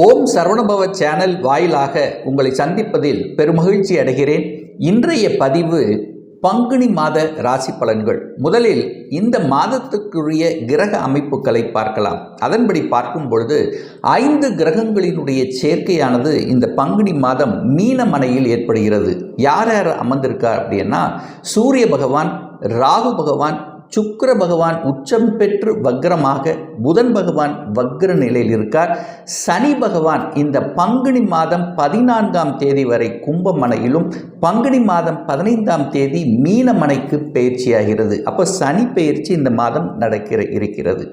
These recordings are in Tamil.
ஓம் சரவணபவ சேனல் வாயிலாக உங்களை சந்திப்பதில் பெருமகிழ்ச்சி அடைகிறேன். இன்றைய பதிவு பங்குனி மாத ராசி பலன்கள். முதலில் இந்த மாதத்துக்குரிய கிரக அமைப்புகளை பார்க்கலாம். அதன்படி பார்க்கும் பொழுது ஐந்து கிரகங்களினுடைய சேர்க்கையானது இந்த பங்குனி மாதம் மீனமனையில் ஏற்படுகிறது. யார் யார் அமர்ந்திருக்கார் அப்படின்னா சூரிய பகவான் ராகு பகவான் சுக்கர பகவான் உச்சம் பெற்று வக்ரமாக புதன் பகவான் வக்ர நிலையில் இருக்கார். சனி பகவான் இந்த பங்குனி மாதம் பதினான்காம் தேதி வரை கும்பமனையிலும் பங்குனி மாதம் பதினைந்தாம் தேதி மீனமனைக்கு பயிற்சியாகிறது. அப்போ சனி பயிற்சி இந்த மாதம் நடக்கிற இருக்கிறது.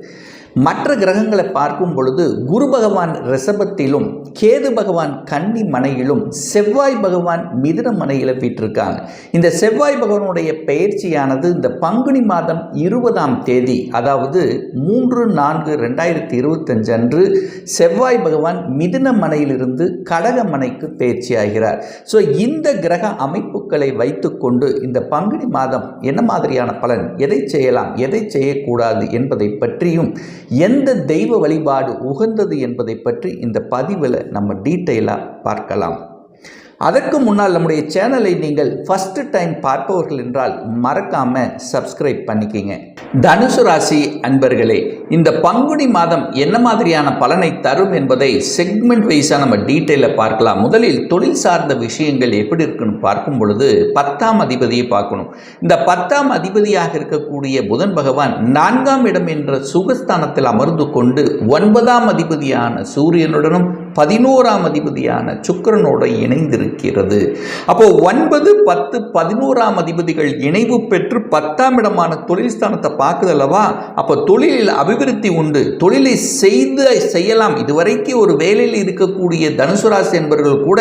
மற்ற கிரகங்களை பார்க்கும் பொழுது குரு பகவான் ரிஷபத்திலும் கேது பகவான் கன்னி மனையிலும் செவ்வாய் பகவான் மிதுன மனையில் வீட்டிருக்காங்க இந்த செவ்வாய் பகவானுடைய பயிற்சியானது இந்த பங்குனி மாதம் இருபதாம் தேதி அதாவது மூன்று நான்கு ரெண்டாயிரத்தி இருபத்தஞ்சு அன்று செவ்வாய் பகவான் மிதுன மனையிலிருந்து கடக மனைக்கு பயிற்சியாகிறார் ஸோ இந்த கிரக அமைப்புகளை வைத்துக்கொண்டு இந்த பங்குனி மாதம் என்ன மாதிரியான பலன்? எதை செய்யலாம்? எதை செய்யக்கூடாது என்பதை பற்றியும் எந்த தெய்வ வழிபாடு உகந்தது என்பதை பற்றி இந்த பதிவில் நம்ம டீட்டெயிலாக பார்க்கலாம். அதற்கு முன்னால் நம்முடைய சேனலை நீங்கள் ஃபஸ்ட்டு டைம் பார்ப்பவர்கள் என்றால் மறக்காமல் சப்ஸ்கிரைப் பண்ணிக்கிங்க. தனுசு ராசி அன்பர்களே இந்த பங்குனி மாதம் என்ன மாதிரியான பலனை தரும் என்பதை செக்மெண்ட் வைஸாக நம்ம டீட்டெயிலில் பார்க்கலாம். முதலில் தொழில் சார்ந்த விஷயங்கள் எப்படி இருக்குன்னு பார்க்கும் பொழுது பத்தாம் அதிபதியை பார்க்கணும். இந்த பத்தாம் அதிபதியாக இருக்கக்கூடிய புதன் பகவான் நான்காம் இடம் என்ற சுகஸ்தானத்தில் அமர்ந்து கொண்டு ஒன்பதாம் அதிபதியான சூரியனுடனும் பதினோராம் அதிபதியான சுக்கரனோட இணைந்திருக்கிறது. அப்போ ஒன்பது பத்து பதினோராம் அதிபதிகள் இணைவு பெற்று பத்தாம் இடமான தொழில் ஸ்தானத்தை பார்க்குதல்லவா அப்போ தொழிலில் அபிவிருத்தி உண்டு. தொழிலை செய்து செய்யலாம். இதுவரைக்கும் ஒரு வேலையில் இருக்கக்கூடிய தனுசு ராசி என்பவர்கள் கூட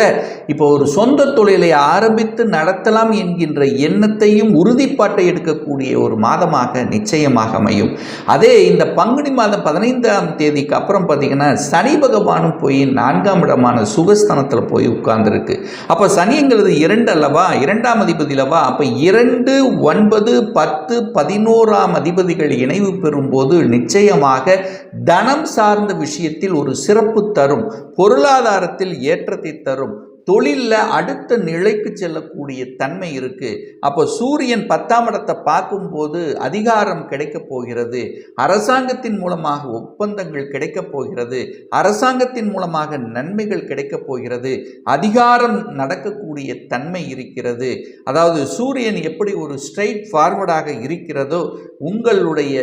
இப்போ ஒரு சொந்த தொழிலை ஆரம்பித்து நடத்தலாம் என்கின்ற எண்ணத்தையும் உறுதிப்பாட்டை எடுக்கக்கூடிய ஒரு மாதமாக நிச்சயமாக அமையும். அதே இந்த பங்குனி மாதம் பதினைந்தாம் தேதிக்கு அப்புறம் பார்த்தீங்கன்னா சனி பகவானும் போய் நான்காம் இடமான சுகஸ்தானத்தில் போய் உட்கார்ந்துருக்கு. அப்போ சனிங்கிறது இரண்டு அல்லவா? இரண்டாம் அதிபதி அல்லவா? அப்போ இரண்டு ஒன்பது பத்து பதினோராம் அதிபதிகள் இணைவு பெறும்போது நிச்சயமாக தனம் சார்ந்த விஷயத்தில் ஒரு சிறப்பு தரும். பொருளாதாரத்தில் ஏற்றத்தை தரும். தொழிலில் அடுத்த நிலைக்கு செல்லக்கூடிய தன்மை இருக்குது அப்போ சூரியன் பத்தாம் இடத்தை பார்க்கும்போது அதிகாரம் கிடைக்கப் போகிறது. அரசாங்கத்தின் மூலமாக ஒப்பந்தங்கள் கிடைக்கப் போகிறது. அரசாங்கத்தின் மூலமாக நன்மைகள் கிடைக்கப் போகிறது. அதிகாரம் நடக்கக்கூடிய தன்மை இருக்கிறது. அதாவது சூரியன் எப்படி ஒரு ஸ்ட்ரைட் ஃபார்வர்டாக இருக்கிறதோ உங்களுடைய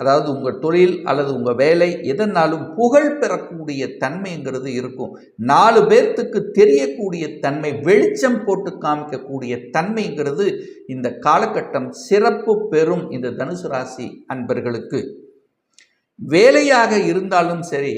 அதாவது உங்கள் தொழில் அல்லது உங்கள் வேலை எதனாலும் புகழ் பெறக்கூடிய தன்மைங்கிறது இருக்கும். நாலு பேர்த்துக்கு தெரிய தெரியக்கூடிய தன்மை வெளிச்சம் போட்டு காமிக்கக்கூடிய தன்மைங்கிறது இந்த காலகட்டம் சிறப்பு பெறும் இந்த தனுசு ராசி அன்பர்களுக்கு. வேலையாக இருந்தாலும் சரி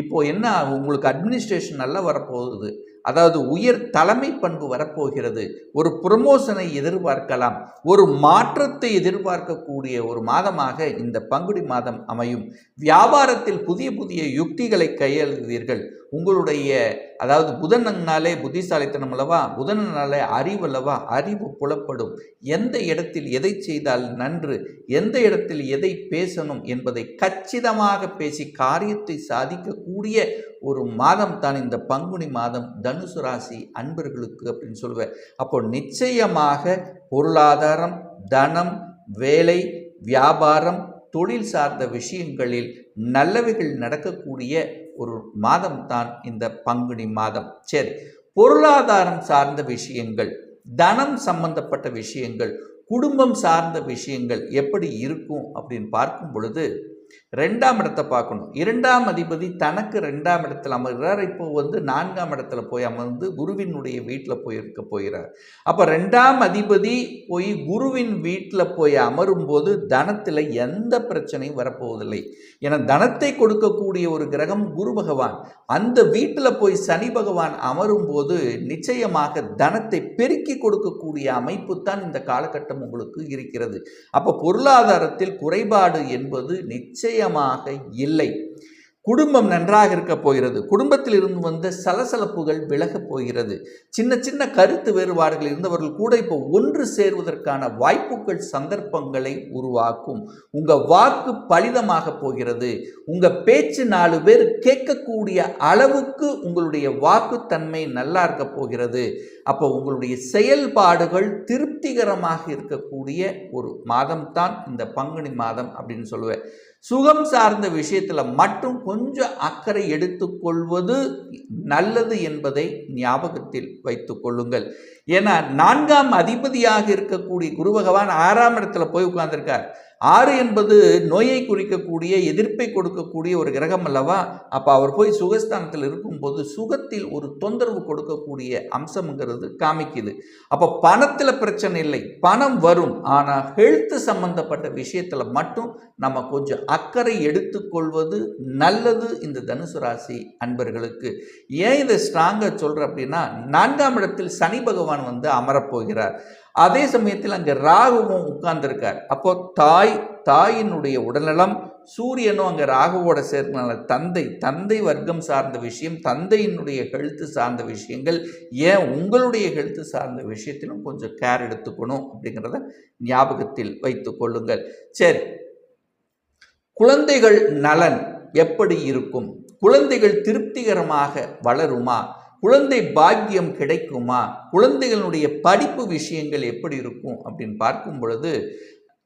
இப்போ என்ன உங்களுக்கு அட்மினிஸ்ட்ரேஷன் நல்லா வரப்போகுது. அதாவது உயர் தலைமை பண்பு வரப்போகிறது. ஒரு ப்ரொமோஷனை எதிர்பார்க்கலாம். ஒரு மாற்றத்தை எதிர்பார்க்கக்கூடிய ஒரு மாதமாக இந்த பங்குடி மாதம் அமையும். வியாபாரத்தில் புதிய புதிய யுக்திகளை கையாளுவீர்கள். உங்களுடைய அதாவது புதனனாலே புத்திசாலித்தனம் அல்லவா? புதனனாலே அறிவு அல்லவா? அறிவு புலப்படும். எந்த இடத்தில் எதை செய்தால் நன்று? எந்த இடத்தில் எதை பேசணும் என்பதை கச்சிதமாக பேசி காரியத்தை சாதிக்கக்கூடிய ஒரு மாதம் தான் இந்த பங்குனி மாதம் தனுசு ராசி அன்பர்களுக்கு அப்படின்னு சொல்லுவேன். அப்போ நிச்சயமாக பொருளாதாரம் தனம் வேலை வியாபாரம் தொழில் சார்ந்த விஷயங்களில் நல்லவைகள் நடக்கக்கூடிய ஒரு மாதம் தான் இந்த பங்குனி மாதம். சரி பொருளாதாரம் சார்ந்த விஷயங்கள் தனம் சம்பந்தப்பட்ட விஷயங்கள் குடும்பம் சார்ந்த விஷயங்கள் எப்படி இருக்கும் அப்படின்னு பார்க்கும் பொழுது ரெண்டாம் இடத்தை பார்க்கணும். இரண்டாம் அதிபதி தனக்கு ரெண்டாம் இடத்தில் அமர்கிறார். இப்போ வந்து நான்காம் இடத்துல போய் அமர்ந்து குருவினுடைய வீட்டில் போய் இருக்க போகிறார். அப்போ ரெண்டாம் அதிபதி போய் குருவின் வீட்டில் போய் அமரும் போது தனத்தில் எந்த பிரச்சனையும் வரப்போவதில்லை. ஏன்னா தனத்தை கொடுக்கக்கூடிய ஒரு கிரகம் குரு பகவான். அந்த வீட்டில் போய் சனி பகவான் அமரும் போது நிச்சயமாக தனத்தை பெருக்கி கொடுக்கக்கூடிய அமைப்பு தான் இந்த காலகட்டம் உங்களுக்கு இருக்கிறது. அப்போ பொருளாதாரத்தில் குறைபாடு என்பது நிச்சய நிச்சயமாக இல்லை. குடும்பம் நன்றாக இருக்க போகிறது. குடும்பத்தில் இருந்து வந்த சலசலப்புகள் விலகப் போகிறது. சின்ன சின்ன கருத்து வேறுபாடுகள் இருந்தவர்கள் கூட இப்போ ஒன்று சேர்வதற்கான வாய்ப்புகள் சந்தர்ப்பங்களை உருவாக்கும். உங்க வாக்கு பலிதமாக போகிறது. உங்க பேச்சு நாலு பேர் கேட்கக்கூடிய அளவுக்கு உங்களுடைய வாக்குத்தன்மை நல்லா இருக்க போகிறது. அப்போ உங்களுடைய செயல்பாடுகள் திருப்திகரமாக இருக்கக்கூடிய ஒரு மாதம் தான் இந்த பங்குனி மாதம் அப்படின்னு சொல்லுவேன். சுகம் சார்ந்த விஷயத்தில் மட்டும் கொஞ்சம் அக்கறை எடுத்துக்கொள்வது நல்லது என்பதை ஞாபகத்தில் வைத்து கொள்ளுங்கள். ஏன்னா நான்காம் அதிபதியாக இருக்கக்கூடிய குரு பகவான் ஆறாம் இடத்துல போய் உட்கார்ந்துருக்கார். ஆறு என்பது நோயை குறிக்கக்கூடிய எதிர்ப்பை கொடுக்கக்கூடிய ஒரு கிரகம் அல்லவா? அப்போ அவர் போய் சுகஸ்தானத்தில் இருக்கும்போது சுகத்தில் ஒரு தொந்தரவு கொடுக்கக்கூடிய அம்சம்ங்கிறது காமிக்குது. அப்போ பணத்தில் பிரச்சனை இல்லை. பணம் வரும். ஆனால் ஹெல்த் சம்பந்தப்பட்ட விஷயத்தில் மட்டும் நம்ம கொஞ்சம் அக்கறை எடுத்துக்கொள்வது நல்லது இந்த தனுசு ராசி அன்பர்களுக்கு. ஏன் இதை ஸ்ட்ராங்காக சொல்கிறேன் அப்படின்னா நான்காம் இடத்தில் சனி பகவான் வந்து அமரப்போகிறார் அதே சமயத்தில் அங்கே ராகுவும் உட்கார்ந்துருக்கார். அப்போ தாய் தாயினுடைய உடல்நலம் சூரியனும் அங்கே ராகுவோட சேர்க்கனால தந்தை தந்தை வர்க்கம் சார்ந்த விஷயம் தந்தையினுடைய ஹெல்த்து சார்ந்த விஷயங்கள் ஏன் உங்களுடைய ஹெல்த்து சார்ந்த விஷயத்திலும் கொஞ்சம் கேர் எடுத்துக்கணும் அப்படிங்கிறத ஞாபகத்தில் வைத்து கொள்ளுங்கள். சரி. குழந்தைகள் நலன் எப்படி இருக்கும்? குழந்தைகள் திருப்திகரமாக வளருமா? குழந்தை பாக்கியம் கிடைக்குமா? குழந்தைகளுடைய படிப்பு விஷயங்கள் எப்படி இருக்கும் அப்படின்னு பார்க்கும் பொழுது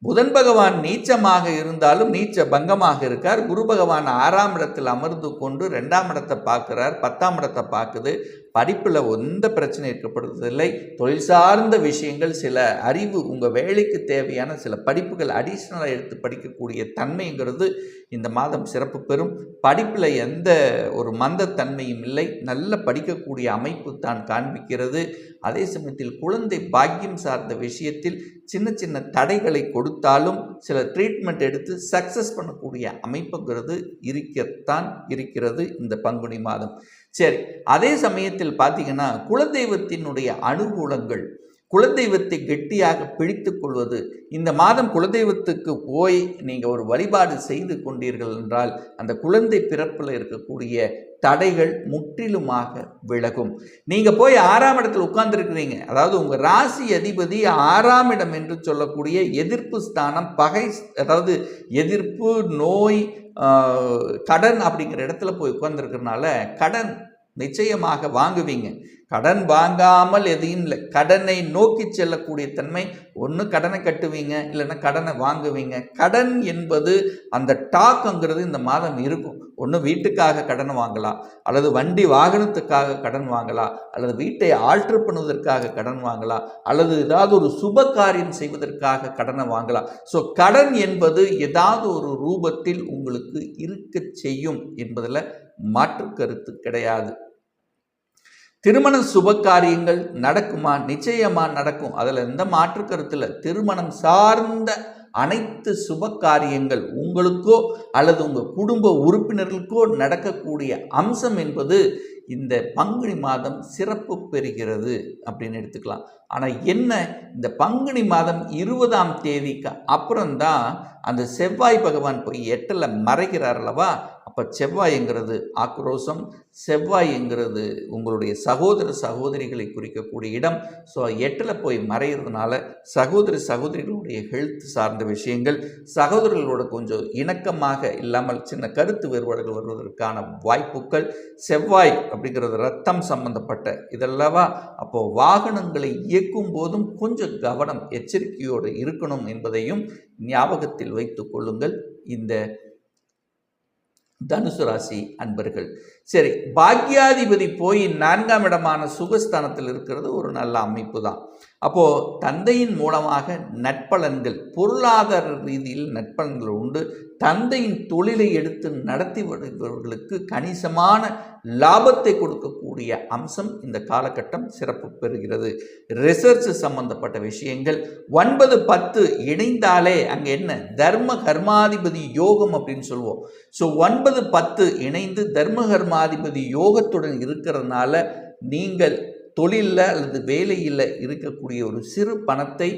புதன் பகவான் நீச்சமாக இருந்தாலும் நீச்ச பங்கமாக இருக்கார். குரு பகவான் ஆறாம் இடத்தில் அமர்ந்து கொண்டு ரெண்டாம் இடத்தை பார்க்குறார் பத்தாம் இடத்தை பார்க்குது. படிப்பில் எந்த பிரச்சனை ஏற்படுவதில்லை தொழில் சார்ந்த விஷயங்கள் சில அறிவு உங்கள் வேலைக்கு தேவையான சில படிப்புகள் அடிஷ்னலாக எடுத்து படிக்கக்கூடிய தன்மைங்கிறது இந்த மாதம் சிறப்பு பெறும். படிப்பில் எந்த ஒரு மந்தத்தன்மையும் இல்லை. நல்ல படிக்கக்கூடிய அமைப்பு தான் காண்பிக்கிறது. அதே சமயத்தில் குழந்தை பாக்கியம் சார்ந்த விஷயத்தில் சின்ன சின்ன தடைகளை கொடுத்தாலும் சில ட்ரீட்மெண்ட் எடுத்து சக்ஸஸ் பண்ணக்கூடிய அமைப்புங்கிறது இருக்கத்தான் இருக்கிறது இந்த பங்குனி மாதம். சரி அதே சமயத்தில் பார்த்தீங்கன்னா குலதெய்வத்தினுடைய அனுகூலங்கள் குலதெய்வத்தை கெட்டியாக பிடித்து கொள்வது இந்த மாதம் குலதெய்வத்துக்கு போய் நீங்கள் ஒரு வழிபாடு செய்து கொண்டீர்கள் என்றால் அந்த குழந்தை பிறப்பில் இருக்கக்கூடிய தடைகள் முற்றிலுமாக விலகும். நீங்கள் போய் ஆறாம் இடத்துல உட்கார்ந்துருக்கிறீங்க. அதாவது உங்கள் ராசி அதிபதி ஆறாம் இடம் என்று சொல்லக்கூடிய எதிர்ப்பு ஸ்தானம் பகை அதாவது எதிர்ப்பு நோய் கடன் அப்படிங்கிற இடத்துல போய் உட்கார்ந்துருக்கிறனால கடன் நிச்சயமாக வாங்குவீங்க. கடன் வாங்காமல் எதையும் இல்லை. கடனை நோக்கி செல்லக்கூடிய தன்மை ஒன்று கடனை கட்டுவீங்க இல்லைன்னா கடனை வாங்குவீங்க. கடன் என்பது அந்த டாக்ங்கிறது இந்த மாதம் இருக்கும். ஒன்று வீட்டுக்காக கடன் வாங்கலாம் அல்லது வண்டி வாகனத்துக்காக கடன் வாங்கலாம் அல்லது வீட்டை ஆல்ட்ரு பண்ணுவதற்காக கடன் வாங்கலாம் அல்லது ஏதாவது ஒரு சுப காரியம் செய்வதற்காக கடனை வாங்கலாம். ஸோ கடன் என்பது ஏதாவது ஒரு ரூபத்தில் உங்களுக்கு இருக்க செய்யும் என்பதில் மாற்று கருத்து கிடையாது. திருமண சுப காரியங்கள் நடக்குமா? நிச்சயமா நடக்கும். அதில் எந்த மாற்று கருத்தில் திருமணம் சார்ந்த அனைத்து சுப காரியங்கள் உங்களுக்கோ அல்லது உங்கள் குடும்ப உறுப்பினர்களுக்கோ நடக்கக்கூடிய அம்சம் என்பது இந்த பங்குனி மாதம் சிறப்பு பெறுகிறது அப்படின்னு எடுத்துக்கலாம். ஆனால் என்ன? இந்த பங்குனி மாதம் இருபதாம் தேதிக்கு அப்புறம்தான் அந்த செவ்வாய் பகவான் போய் எட்டில் மறைகிறார் அல்லவா? அப்போ செவ்வாய்ங்கிறது ஆக்ரோஷம் செவ்வாய்ங்கிறது உங்களுடைய சகோதர சகோதரிகளை குறிக்கக்கூடிய இடம். ஸோ எட்டில் போய் மறைகிறதுனால சகோதர சகோதரிகளுடைய ஹெல்த் சார்ந்த விஷயங்கள் சகோதரர்களோட கொஞ்சம் இணக்கமாக இல்லாமல் சின்ன கருத்து வேறுபாடுகள் வருவதற்கான வாய்ப்புகள் செவ்வாய் அப்படிங்கிறது ரத்தம் சம்பந்தப்பட்ட இதல்லவா அப்போது வாகனங்களை இயக்கும் போதும் கொஞ்சம் கவனம் எச்சரிக்கையோடு இருக்கணும் என்பதையும் ஞாபகத்தில் வைத்து கொள்ளுங்கள். இந்த தனுசு ராசி அன்பர்கள். சரி பாக்யாதிபதி போய் நான்காம் இடமான சுகஸ்தானத்தில் இருக்கிறது ஒரு நல்ல அமைப்பு தான். அப்போது தந்தையின் மூலமாக நட்பலன்கள் பொருளாதார ரீதியில் நட்பலன்கள் உண்டு. தந்தையின் தொழிலை எடுத்து நடத்தி வருபவர்களுக்கு கணிசமான லாபத்தை கொடுக்கக்கூடிய அம்சம் இந்த காலகட்டம் சிறப்பு பெறுகிறது. ரிசர்ச் சம்பந்தப்பட்ட விஷயங்கள். ஒன்பது பத்து இணைந்தாலே அங்கே என்ன? தர்ம கர்மாதிபதி யோகம் அப்படின்னு சொல்லுவோம். ஸோ ஒன்பது பத்து இணைந்து தர்ம கர்மாதிபதி யோகத்துடன் இருக்கிறதுனால நீங்கள் தொழிலில் அல்லது வேலையில் இருக்கக்கூடிய ஒரு சிறு பணத்தை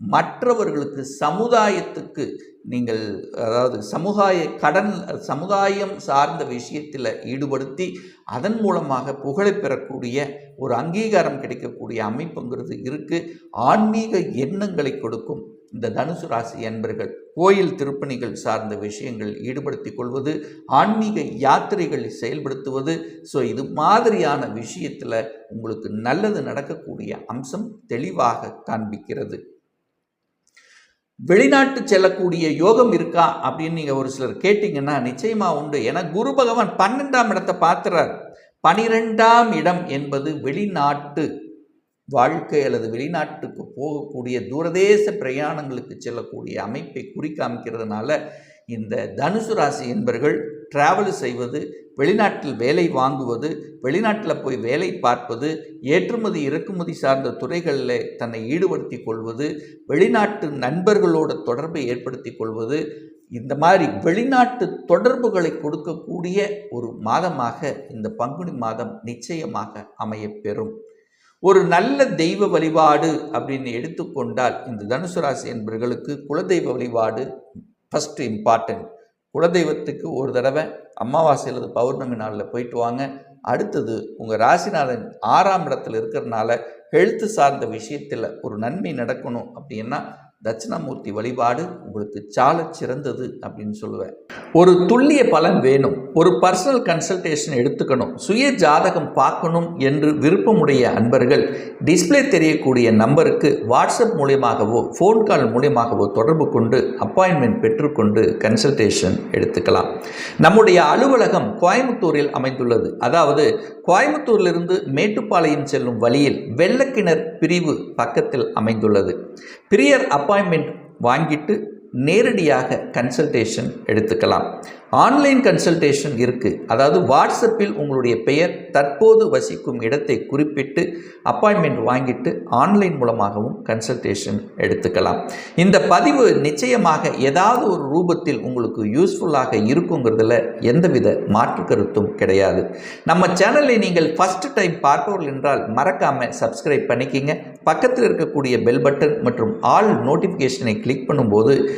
மற்றவர்களுக்கு சமுதாயத்துக்கு நீங்கள் அதாவது சமுதாய கடன் சமுதாயம் சார்ந்த விஷயத்தில் ஈடுபடுத்தி அதன் மூலமாக புகழை பெறக்கூடிய ஒரு அங்கீகாரம் கிடைக்கக்கூடிய அமைப்புங்கிறது இருக்குது ஆன்மீக எண்ணங்களை கொடுக்கும். இந்த தனுசு ராசி என்பர்கள் கோயில் திருப்பணிகள் சார்ந்த விஷயங்கள் ஈடுபடுத்தி கொள்வது ஆன்மீக யாத்திரைகளை செயல்படுத்துவது. ஸோ இது மாதிரியான விஷயத்தில் உங்களுக்கு நல்லது நடக்கக்கூடிய அம்சம் தெளிவாக காண்பிக்கிறது. வெளிநாட்டு செல்லக்கூடிய யோகம் இருக்கா அப்படின்னு நீங்கள் ஒரு சிலர் கேட்டிங்கன்னா நிச்சயமாக உண்டு. ஏன்னா குரு பகவான் பன்னெண்டாம் இடத்தை பார்த்துறார் பனிரெண்டாம் இடம் என்பது வெளிநாட்டு வாழ்க்கை அல்லது வெளிநாட்டுக்கு போகக்கூடிய தூரதேச பிரயாணங்களுக்கு செல்லக்கூடிய அமைப்பை குறி காமிக்கிறதுனால இந்த தனுசு ராசி என்பர்கள் டிராவல் செய்வது வெளிநாட்டில் வேலை வாங்குவது வெளிநாட்டில் போய் வேலை பார்ப்பது ஏற்றுமதி இறக்குமதி சார்ந்த துறைகளில் தன்னை ஈடுபடுத்தி கொள்வது வெளிநாட்டு நண்பர்களோட தொடர்பை ஏற்படுத்தி கொள்வது இந்த மாதிரி வெளிநாட்டு தொடர்புகளை கொடுக்கக்கூடிய ஒரு மாதமாக இந்த பங்குனி மாதம் நிச்சயமாக அமையப்பெறும் ஒரு நல்ல தெய்வ வழிபாடு அப்படின்னு எடுத்துக்கொண்டால் இந்த தனுசு ராசி என்பவர்களுக்கு குலதெய்வ வழிபாடு ஃபஸ்ட்டு இம்பார்ட்டன்ட் குலதெய்வத்துக்கு ஒரு தடவை அமாவாசை அல்லது பௌர்ணமி நாளில் போயிட்டு வாங்க. அடுத்தது உங்கள் ராசிநாதன் ஆறாம் இடத்துல இருக்கிறனால ஹெல்த்து சார்ந்த விஷயத்தில் ஒரு நன்மை நடக்கணும் அப்படின்னா தட்சிணாமூர்த்தி வழிபாடு உங்களுக்கு சால சிறந்தது அப்படின்னு சொல்லுவேன். ஒரு துல்லிய பலன் வேணும். ஒரு பர்சனல் கன்சல்டேஷன் எடுத்துக்கணும். சுய ஜாதகம் பார்க்கணும் என்று விருப்பமுடைய அன்பர்கள் டிஸ்பிளே தெரியக்கூடிய நம்பருக்கு வாட்ஸ்அப் மூலியமாகவோ ஃபோன் கால் மூலியமாகவோ தொடர்பு கொண்டு அப்பாயின்மெண்ட் பெற்றுக்கொண்டு கன்சல்டேஷன் எடுத்துக்கலாம். நம்முடைய அலுவலகம் கோயம்புத்தூரில் அமைந்துள்ளது. அதாவது கோயம்புத்தூரிலிருந்து மேட்டுப்பாளையம் செல்லும் வழியில் வெள்ளக்கிணர் பிரிவு பக்கத்தில் அமைந்துள்ளது. பிரியர் அப்பா அப்பாயின்மெண்ட் வாங்கிட்டு நேரடியாக கன்சல்டேஷன் எடுத்துக்கலாம். ஆன்லைன் கன்சல்டேஷன் இருக்குது அதாவது வாட்ஸ்அப்பில் உங்களுடைய பெயர் தற்போது வசிக்கும் இடத்தை குறிப்பிட்டு அப்பாயின்மெண்ட் வாங்கிட்டு ஆன்லைன் மூலமாகவும் கன்சல்டேஷன் எடுத்துக்கலாம். இந்த பதிவு நிச்சயமாக ஏதாவது ஒரு ரூபத்தில் உங்களுக்கு யூஸ்ஃபுல்லாக இருக்குங்கிறதுல எந்தவித மாற்று கருத்தும் கிடையாது. நம்ம சேனலை நீங்கள் ஃபஸ்ட் டைம் பார்ப்பவர்கள் என்றால் மறக்காமல் சப்ஸ்கிரைப் பண்ணிக்கிங்க. பக்கத்தில் இருக்கக்கூடிய பெல் பட்டன் மற்றும் ஆல் நோட்டிஃபிகேஷனை கிளிக் பண்ணும்போது